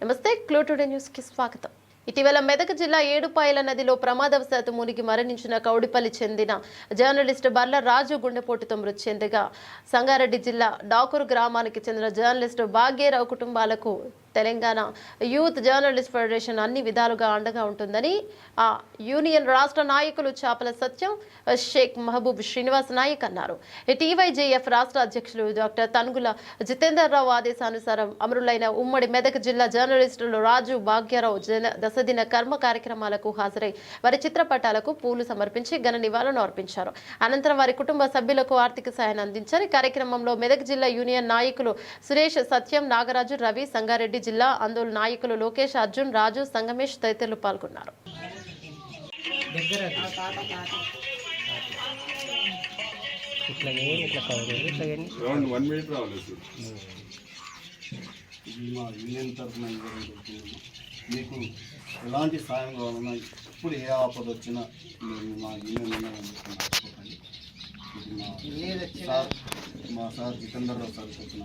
నమస్తే క్లూటుడే న్యూస్కి స్వాగతం. ఇటీవల మెదక్ జిల్లా ఏడుపాయల నదిలో ప్రమాదవశాత్తు మునిగి మరణించిన కౌడిపల్లి చెందిన జర్నలిస్ట్ బర్ల రాజు గుండెపోటుతో మృతి చెందగా సంగారెడ్డి జిల్లా డాకూరు గ్రామానికి చెందిన జర్నలిస్ట్ భాగ్యరావు కుటుంబాలకు తెలంగాణ యూత్ జర్నలిస్ట్ ఫెడరేషన్ అన్ని విధాలుగా అండగా ఉంటుందని ఆ యూనియన్ రాష్ట్ర నాయకులు చాపల సత్యం షేక్ మహబూబ్ శ్రీనివాస్ నాయక్ అన్నారు. టీవైజేఎఫ్ రాష్ట్ర అధ్యక్షులు డాక్టర్ తనుగుల జితేందర్ రావు ఆదేశానుసారం అమరులైన ఉమ్మడి మెదక్ జిల్లా జర్నలిస్టులు రాజు భాగ్యరావు జన దశదిన కర్మ కార్యక్రమాలకు హాజరై వారి చిత్రపటాలకు పూలు సమర్పించి ఘన నివాళులు అర్పించారు. అనంతరం వారి కుటుంబ సభ్యులకు ఆర్థిక సాయాన్ని అందించారు. కార్యక్రమంలో మెదక్ జిల్లా యూనియన్ నాయకులు సురేష్ సత్యం నాగరాజు రవి సంగారెడ్డి జిల్లా ఆందోళన నాయకులు లోకేష్ అర్జున్ రాజు సంగమేష్ తదితరులు పాల్గొన్నారు. ఇట్లా ఏం ఇట్లా కవర్ ఇట్లా ఏం అరౌండ్ వన్ మినిట్ రావాలి సార్ ఇది మా యూనియన్ తరఫున మీకు ఎలాంటి సాయం కావాలన్నా ఇప్పుడు ఏ ఆపద వచ్చినా మేము మా యూనియన్ ఉన్నామని మా సార్ మా సార్ జితేందర్ రావు సార్ చెప్పిన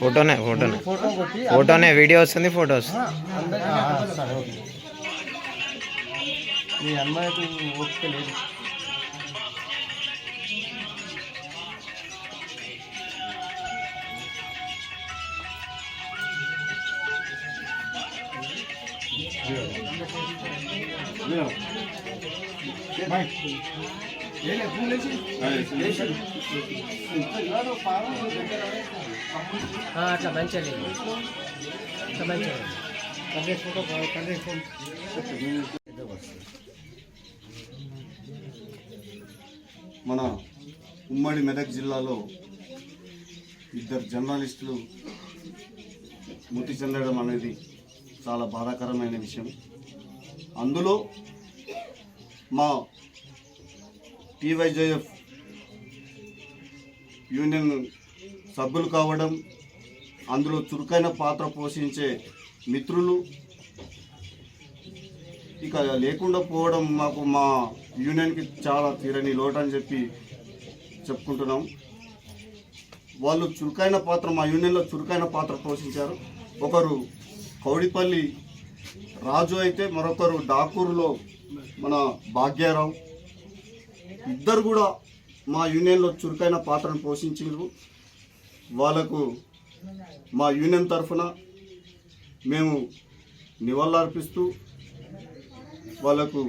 ఫోటోనే ఫోటోనే. ఫోటోనే వీడియో వస్తుంది ఫోటో వస్తుంది. అందరికీ సరే ఓకే. మీ అమ్మాయికి ఓపిక లేదు. అట్లా మంచిగా అట్లా ఫోటో తండ్రి మన ఉమ్మడి మెదక్ జిల్లాలో ఇద్దరు జర్నలిస్టులు మృతి చెందడం అనేది చాలా బాధాకరమైన విషయం. అందులో మా టీవైజేఎఫ్ యూనియన్ సభ్యులు కావడం అందులో చురుకైన పాత్ర పోషించే మిత్రులు. ఇక లేకుండా పోవడం మాకు మా యూనియన్కి చాలా తీరని లోటు అని చెప్పి చెప్పుకుంటున్నాం. వాళ్ళు చురుకైన పాత్ర మా యూనియన్లో చురుకైన పాత్ర పోషించారు. ఒకరు కౌడిపల్లి రాజు అయితే మరొకరు డాకూరులో మన భాగ్యారావు. ఇద్దరు కూడా మా యూనియన్లో చురుకైన పాత్రను పోషించారు వాళ్ళకు మా యూనియన్ తరఫున మేము నివాళులర్పిస్తూ వాళ్ళకు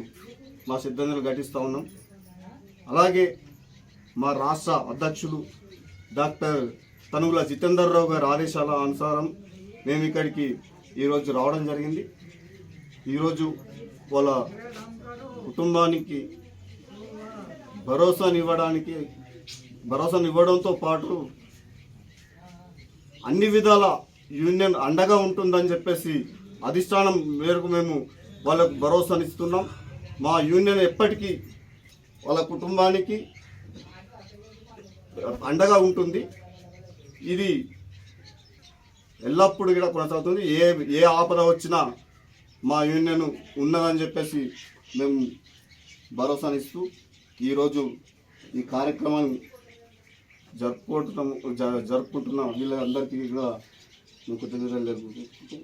మా సిద్ధాంతాలు ఘటిస్తూ ఉన్నాం. అలాగే మా రాష్ట్ర అధ్యక్షులు డాక్టర్ తనుగుల జితేందర్ రావు గారి ఆదేశాల అనుసారం మేము ఇక్కడికి ఈరోజు రావడం జరిగింది. ఈరోజు వాళ్ళ కుటుంబానికి భరోసానివ్వడానికి భరోసానివ్వడంతో పాటు అన్ని విధాల యూనియన్ అండగా ఉంటుందని చెప్పేసి అధిష్టానం మేరకు మేము వాళ్ళకు భరోసానిస్తున్నాం. మా యూనియన్ ఎప్పటికీ వాళ్ళ కుటుంబానికి అండగా ఉంటుంది. ఇది ఎల్లప్పుడూ కూడా కొనసాగుతుంది. ఏ ఏ ఆపద వచ్చినా మా యూనియన్ ఉన్నదని చెప్పేసి మేము భరోసానిస్తూ ఈరోజు ఈ కార్యక్రమాన్ని జరుపుకుంటున్నాము జ- జరుపుకుంటున్నాం వీళ్ళందరికీ కూడా మేము కృతజ్ఞతలు జరుపుకుంటూ